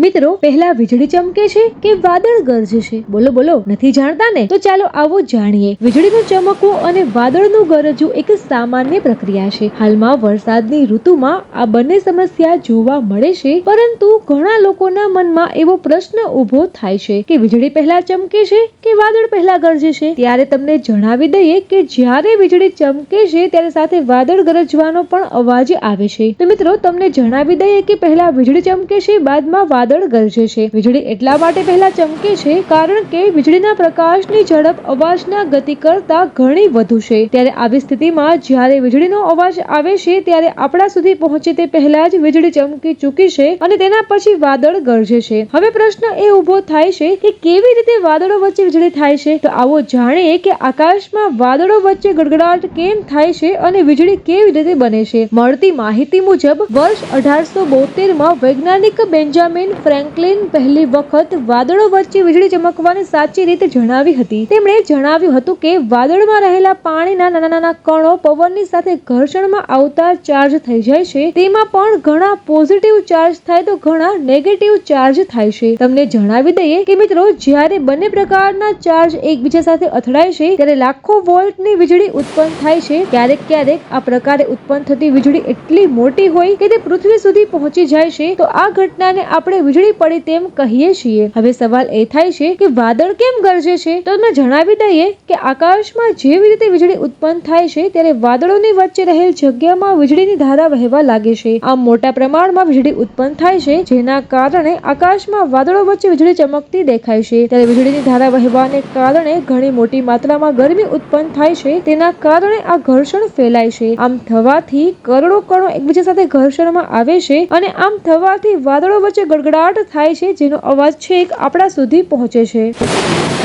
મિત્રો, પહેલા વીજળી ચમકે છે કે વાદળ ગરજે છે? બોલો બોલો. નથી જાણતા ને? તો ચાલો આવો જાણીએ. વીજળીનું ચમકવું અને વાદળનું ગરજવું એક સામાન્ય પ્રક્રિયા છે. હાલમાં વરસાદની ઋતુમાં આ બંને સમસ્યા જોવા મળે છે, પરંતુ ઘણા લોકોના મનમાં એવો પ્રશ્ન ઊભો થાય છે કે વીજળી પહેલા ચમકે છે કે વાદળ પહેલા ગરજે છે? ત્યારે તમને જણાવી દઈએ કે જ્યારે વીજળી ચમકે છે, ત્યારે સાથે વાદળ ગરજવાનો પણ અવાજ આવે છે. તો મિત્રો, તમને જણાવી દઈએ કે પહેલા વીજળી ચમકે છે, બાદમાં વાદળ ગરજે છે. વીજળી એટલા માટે પહેલા ચમકે છે કારણ કે વીજળીના પ્રકાશની ઝડપ અવાજના ગતિ કરતા ઘણી વધુ છે. ત્યારે આવી સ્થિતિમાં જ્યારે વીજળીનો અવાજ આવે છે ત્યારે આપણા સુધી પહોંચે તે પહેલા જ વીજળી ચમકી ચૂકી છે અને તેના પછી વાદળ ગરજે છે. હવે પ્રશ્ન એ ઊભો થાય છે કે કેવી રીતે વાદળો વચ્ચે વીજળી થાય છે? તો આવો જાણીએ કે આકાશમાં વાદળો વચ્ચે ગડગડાટ કેમ થાય છે અને વીજળી કેવી રીતે બને છે. મળતી માહિતી મુજબ, વર્ષ અઢારસો બોતેરમાં વૈજ્ઞાનિક બેન્જામિન ફ્રેન્કલિન પહેલી વખત વાદળો વચ્ચે વીજળી ચમકવાની સાચી રીતે જણાવી હતી. તેમણે જણાવ્યું હતું કે વાદળમાં રહેલા પાણીના નાના નાના કણો પવનની સાથે ઘર્ષણમાં આવતા ચાર્જ થઈ જાય છે. તેમાં પણ ઘણા પોઝિટિવ ચાર્જ થાય તો ઘણા નેગેટિવ ચાર્જ થાય છે. તમને જણાવી દઈએ કે મિત્રો, જ્યારે બંને પ્રકારના ચાર્જ એકબીજા સાથે અથડાય છે, ત્યારે લાખો વોલ્ટની વીજળી ઉત્પન્ન થાય છે. ક્યારેક ક્યારેક આ પ્રકારે ઉત્પન્ન થતી વીજળી એટલી મોટી હોય કે તે પૃથ્વી સુધી પહોંચી જાય છે. તો આ ઘટનાને આપણે વીજળી પડી તેમ કહીએ છીએ. હવે સવાલ એ થાય છે કે વાદળ કેમ ગરજે છે? તો તમને જણાવી દઈએ કે આકાશમાં જેવી રીતે વીજળી ઉત્પન્ન થાય છે, ત્યારે વાદળોની વચ્ચે રહેલ જગ્યામાં વીજળીની ધારા વહેવા લાગે છે. આમ મોટા પ્રમાણમાં વીજળી ઉત્પન્ન થાય છે, જેના કારણે આકાશમાં વાદળો વચ્ચે વીજળી ચમકતી દેખાય છે. ત્યારે વીજળીની ધારા વહેવાને કારણે ઘણી મોટી માત્રામાં ગરમી ઉત્પન્ન થાય છે, તેના કારણે આ ઘર્ષણ ફેલાય છે. આમ થવાથી કરોડો કણો એકબીજા સાથે ઘર્ષણમાં આવે છે અને આમ થવાથી વાદળો વચ્ચે ગડગડાટ થાય છે જેનો અવાજ છેક આપણા સુધી પહોંચે છે.